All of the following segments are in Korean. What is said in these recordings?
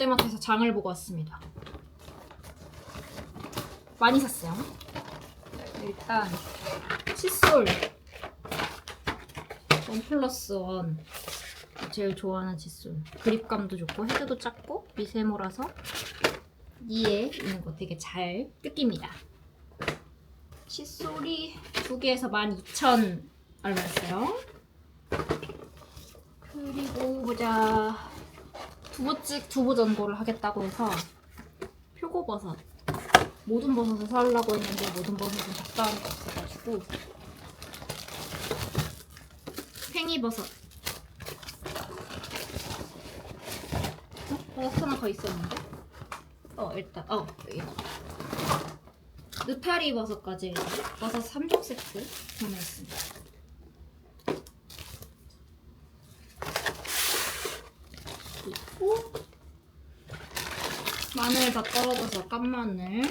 롯데마트에서 장을 보고 왔습니다. 많이 샀어요. 일단 칫솔 원 플러스 원 제일 좋아하는 칫솔 그립감도 좋고 헤드도 작고 미세모라서 이에 있는 거 되게 잘 뜯깁니다. 칫솔이 두 개에서 12,000 얼마였어요? 그리고 보자 두부찍 두부 전골을 하겠다고 해서 표고버섯 모든 버섯을 사려고 했는데 모든 버섯은 적당한 게 없어가지고 팽이버섯 어? 버섯 하나 더 있었는데? 어 일단 어 여기 느타리 버섯까지 버섯 3종 세트 구매했습니다 그리고 마늘 다 떨어져서 깐마늘.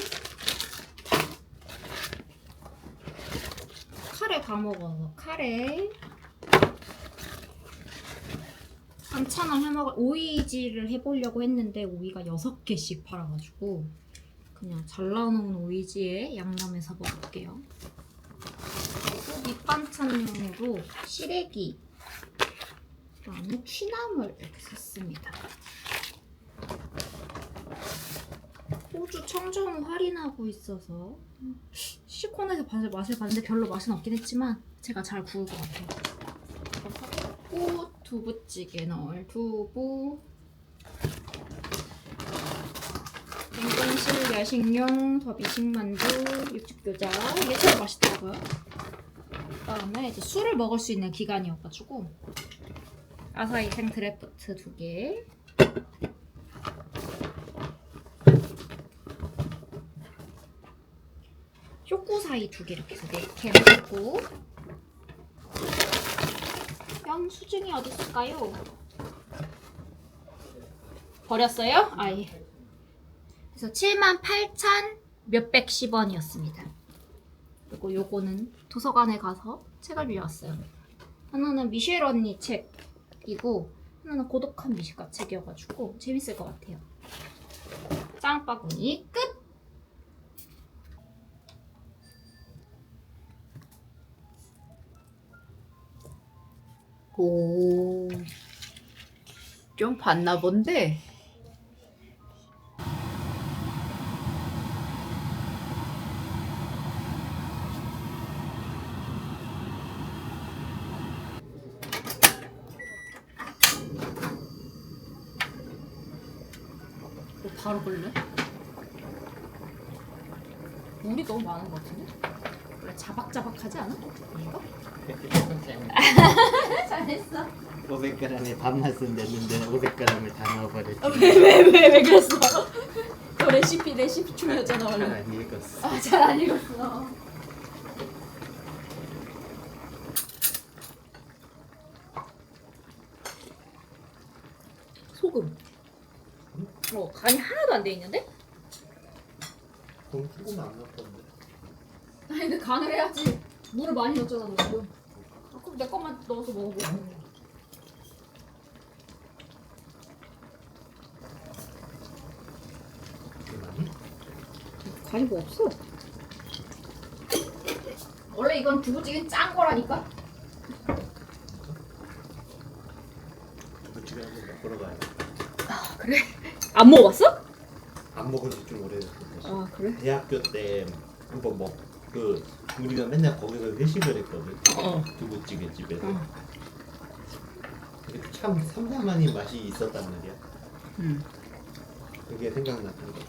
카레 다 먹어서 카레. 반찬을 해먹을 오이지를 해보려고 했는데 오이가 6개씩 팔아가지고 그냥 잘라놓은 오이지에 양념해서 먹을게요. 그리고 밑반찬용으로 시래기 그다음에 취나물 이렇게 샀습니다 호주 청정을 할인하고 있어서 시콘에서 맛을, 맛을 봤는데 별로 맛은 없긴 했지만 제가 잘 구울 것 같아요. 그리고 두부찌개 넣을 두부 냉동실 야식용 더비식만두 육즙교자 이게 제일 맛있더라고요. 그다음에 이제 술을 먹을 수 있는 기간이어가지고 아사히 생 드래프트 두 개. 쇼코사이 두 개 이렇게 해서 네개 넣고 영수증이 어디 있을까요? 버렸어요? 아 예 그래서 78,000 몇백십 원이었습니다 그리고 요거는 도서관에 가서 책을 빌려왔어요 하나는 미셸 언니 책이고 하나는 고독한 미식가 책이어가지고 재밌을 것 같아요 짱바구니 끝! 오. 좀 봤나 본데. 뭐 바로 걸래? 물이 너무 많은 것 같은데? 원래 자박자박하지 않아? 이거? 잘했어 500g에 반맛은 냈는데 500g을 다 넣어버렸지. 왜 왜왜 그랬어? 너 레시피 레시피 중이었잖아 원래 잘안 읽었어. 아 잘안 읽었어 소금 어 간이 하나도 안 돼 있는데? 그럼 소금 안 넣었던데. 아니 근데 간을 해야지 물을 많이 넣었잖아 너 지금 아, 그럼 내 것만 넣어서 먹어보고. 간이 뭐 없어 원래 이건 두부찌개 짠 거라니까 부치게 한번 먹으러 가야 아 그래? 안 먹어봤어? 안 먹은 지좀 오래됐어. 아 그래? 대학교 때 한번 먹그 우리가 맨날 거기서 회식을 했거든. 어. 두부찌개 집에서. 어. 근데 참 삼삼하니 맛이 있었단 말이야. 음. 그게 생각났던 거.